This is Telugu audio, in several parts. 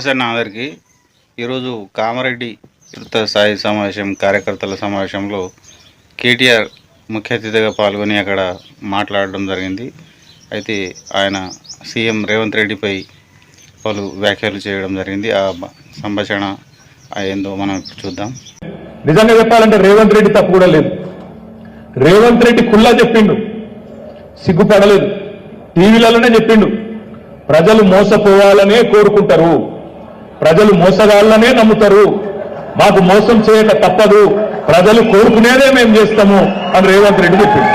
నమస్తే అన్న అందరికీ. ఈరోజు కామారెడ్డి యువత స్థాయి సమావేశం కార్యకర్తల సమావేశంలో కేటీఆర్ ముఖ్య అతిథిగా పాల్గొని అక్కడ మాట్లాడడం జరిగింది. అయితే ఆయన సీఎం రేవంత్ రెడ్డిపై పలు వ్యాఖ్యలు చేయడం జరిగింది. ఆ సంభాషణ ఏందో మనం ఇప్పుడు చూద్దాం. నిజంగా చెప్పాలంటే రేవంత్ రెడ్డి తప్పు కూడా లేదు. రేవంత్ రెడ్డి కుల్లా చెప్పిండు. సిగ్గుపడలేదు. టీవీలలోనే చెప్పిండు. ప్రజలు మోసపోవాలనే కోరుకుంటారు. ప్రజలు మోసగాళ్ళనే నమ్ముతారు. మాకు మోసం చేయక తప్పదు. ప్రజలు కోరుకునేదే మేము చేస్తాము అని రేవంత్ రెడ్డి చెప్పింది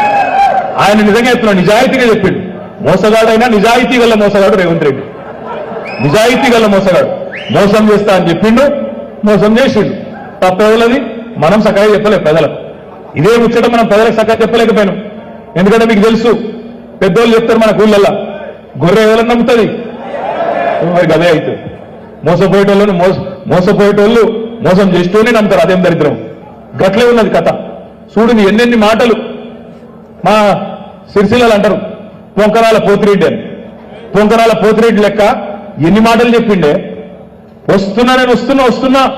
ఆయన నిజంగా చెప్తున్నాడు నిజాయితీగా చెప్పిండు. మోసగాడైనా నిజాయితీ గల మోసగాడు రేవంత్ రెడ్డి. నిజాయితీ గల మోసగాడు. మోసం చేస్తా అని చెప్పిండు మోసం చేసిండు. తప్పేవలది మనం సకాయ చెప్పలేదు ప్రజలకు. ఇదే ముచ్చట మనం ప్రజలకు సకాయ చెప్పలేకపోయినాం. ఎందుకంటే మీకు తెలుసు పెద్దోళ్ళు చెప్తారు మన ఊళ్ళల్లో గొర్రె ఎవరైనా నమ్ముతుంది? మరి గదే అవుతుంది మోసపోయేటోళ్ళను మోస మోసపోయేటోళ్ళు మోసం చేస్తూనే నమ్ముతారు. అదేం దరిద్రం. గట్లే ఉన్నది కథ. చూడుని ఎన్నెన్ని మాటలు మా సిరిసిల్లలు అంటారు. పొంకరాల పోతిరెడ్డి అని. పొంకరాల పోతిరెడ్డి లెక్క ఎన్ని మాటలు చెప్పిండే? వస్తున్నా నేను వస్తున్నా వస్తున్నా.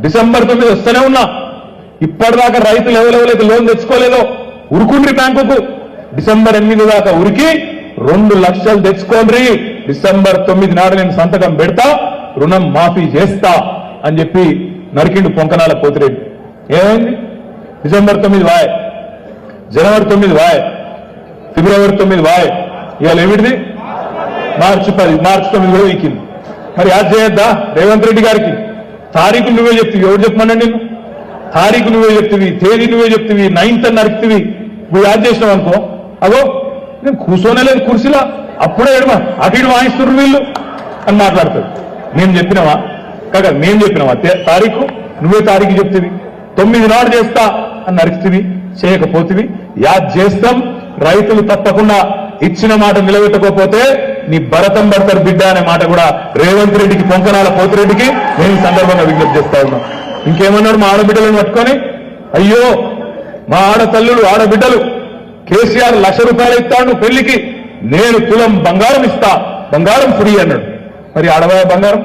డిసెంబర్ తొమ్మిది వస్తూనే ఉన్నా. ఇప్పటిదాకా రైతులు ఎవరెవరైతే లోన్ తెచ్చుకోలేదో ఉరుకుండ్రి బ్యాంకుకు డిసెంబర్ ఎనిమిది దాకా ఉరికి రెండు లక్షలు తెచ్చుకోండి డిసెంబర్ తొమ్మిది నాడు నేను సంతకం పెడతా. రుణం మాఫీ చేస్తా అని చెప్పి నరికిండు పొంకనాల పోతిరెడ్డి ఏమైంది? డిసెంబర్ తొమ్మిది వాయ్. జనవరి తొమ్మిది వాయ్. ఫిబ్రవరి తొమ్మిది వాయ్. ఇవాళ ఏమిటిది? మార్చి పది మార్చి తొమ్మిది కూడా వీకింది మరి యాద్ చేయొద్దా రేవంత్ రెడ్డి గారికి తారీఖు నువ్వే చెప్తివి. ఎవరు చెప్పమన్నాడు నిన్ను? తారీఖు నువ్వే చెప్తివి తేదీ నువ్వే చెప్తివి నైన్త్ అని నరుకుతివి. నువ్వు యాద్ చేసినావు అనుకో. అగో నేను కూర్చోనే లేదు కుర్చీలా. అప్పుడే ఎడమ అటు ఇటు వాయిస్తున్నారు వీళ్ళు అని మాట్లాడతాడు. మేము చెప్పినావా? కాక మేము చెప్పినావా? తారీఖు? నువ్వే తారీఖు చెప్తివి. తొమ్మిది నాడు చేస్తా అని నరికితివి చేయకపోతివి. యాద్ చేస్తాం రైతులు తప్పకుండా ఇచ్చిన మాట నిలబెట్టకపోతే నీ భరతం భర్తరు బిడ్డ అనే మాట కూడా రేవంత్ రెడ్డికి పొంకనాల పోతిరెడ్డికి నేను సందర్భంగా విజ్ఞప్తి చేస్తా ఉన్నాం. ఇంకేమన్నాడు మా ఆడబిడ్డలను పట్టుకొని? అయ్యో మా ఆడతల్లులు ఆడబిడ్డలు కేసీఆర్ లక్ష రూపాయలు ఇస్తాడు పెళ్ళికి. నేను కులం బంగారం ఇస్తా. బంగారం ఫ్రీ అన్నాడు. మరి ఆడవాయ బంగారం?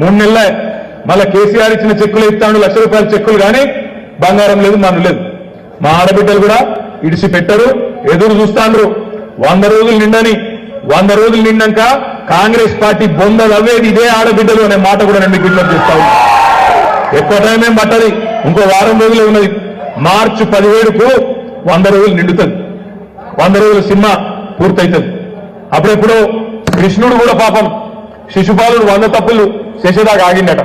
మూడు నెలల. మళ్ళా కేసీఆర్ ఇచ్చిన చెక్కులు ఇస్తాడు లక్ష రూపాయల చెక్కులు కానీ బంగారం లేదు మన లేదు. మా ఆడబిడ్డలు కూడా ఇడిసి పెట్టరు ఎదురు చూస్తాండ్రు. వంద రోజులు నిండని వంద రోజులు నిండాక కాంగ్రెస్ పార్టీ బొందలు అవ్వేది ఇదే ఆడబిడ్డలు అనే మాట కూడా నేను విజ్ఞప్తి చేస్తా ఎక్కువ టైం ఏం పట్టది ఇంకో వారం రోజులే ఉన్నది. మార్చి పదిహేడుకు వంద రోజులు నిండుతుంది. వంద రోజుల సినిమా పూర్తవుతుంది అప్పుడెప్పుడు కృష్ణుడు కూడా పాపం శిశుపాలుడు వంద తప్పులు చేసేదాకా ఆగిండట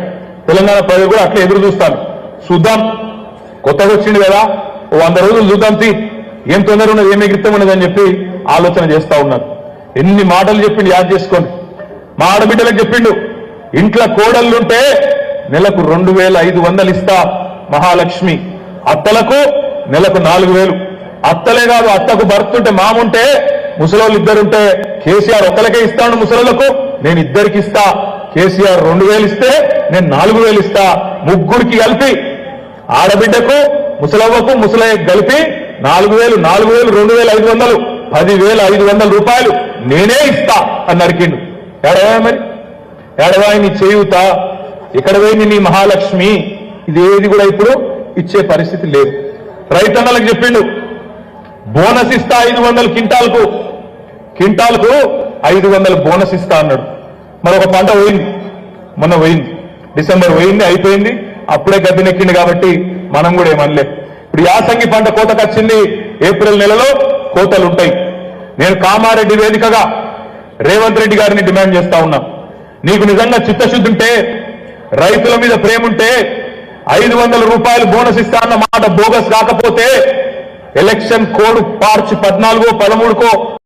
తెలంగాణ ప్రజలు కూడా అట్లా ఎదురు చూస్తాను చూద్దాం. కొత్తగా వచ్చిండు కదా ఓ వంద రోజులు చూద్దాం తీ. ఏం తొందర ఉన్నది ఏం ఎగిరితం ఉన్నది అని చెప్పి ఆలోచన చేస్తా ఉన్నారు. ఎన్ని మాటలు చెప్పిండు యాద్ చేసుకోండి. మా ఆడబిడ్డలకు చెప్పిండు ఇంట్లో కోడళ్ళుంటే నెలకు రెండు వేల ఐదు వందలు ఇస్తా మహాలక్ష్మి. అత్తలకు నెలకు నాలుగు వేలు. అత్తలే కాదు అత్తకు భర్తుంటే మాముంటే ముసలోళ్ళు ఇద్దరుంటే కేసీఆర్ ఒకరికే ఇస్తాడు ముసలోళ్ళకు. నేను ఇద్దరికి ఇస్తా. కేసీఆర్ రెండు వేలు ఇస్తే నేను నాలుగు వేలు ఇస్తా. ముగ్గురికి కలిపి ఆడబిడ్డకు ముసలవ్వకు ముసలయ్యకు కలిపి నాలుగు వేలు నాలుగు వేలు రెండు వేల ఐదు వందలు పదివేల ఐదు వందల రూపాయలు నేనే ఇస్తా అని నరికిండు ఎడవా మరి? ఎడవాయి నీ చేయుత? ఇక్కడ పోయింది నీ మహాలక్ష్మి? ఇదేది కూడా ఇప్పుడు ఇచ్చే పరిస్థితి లేదు. రైతన్నలకు చెప్పిండు బోనస్ ఇస్తా ఐదు వందల కింటాలకు కింటాలకు ఐదు వందల బోనస్ ఇస్తా అన్నాడు. మరొక పంట పోయింది. మొన్న పోయింది. డిసెంబర్ పోయింది అయిపోయింది. అప్పుడే గద్దెనెక్కింది కాబట్టి మనం కూడా ఏమనలే. ఇప్పుడు యాసంగి పంట కోతకు వచ్చింది ఏప్రిల్ నెలలో కోతలు ఉంటాయి. నేను కామారెడ్డి వేదికగా రేవంత్ రెడ్డి గారిని డిమాండ్ చేస్తా ఉన్నా. నీకు నిజంగా చిత్తశుద్ధి ఉంటే రైతుల మీద ప్రేమ ఉంటే ఐదు వందల రూపాయలు బోనస్ ఇస్తా అన్న మాట బోగస్ కాకపోతే ఎలక్షన్ కోడ్ మార్చి పద్నాలుగో పదమూడుకో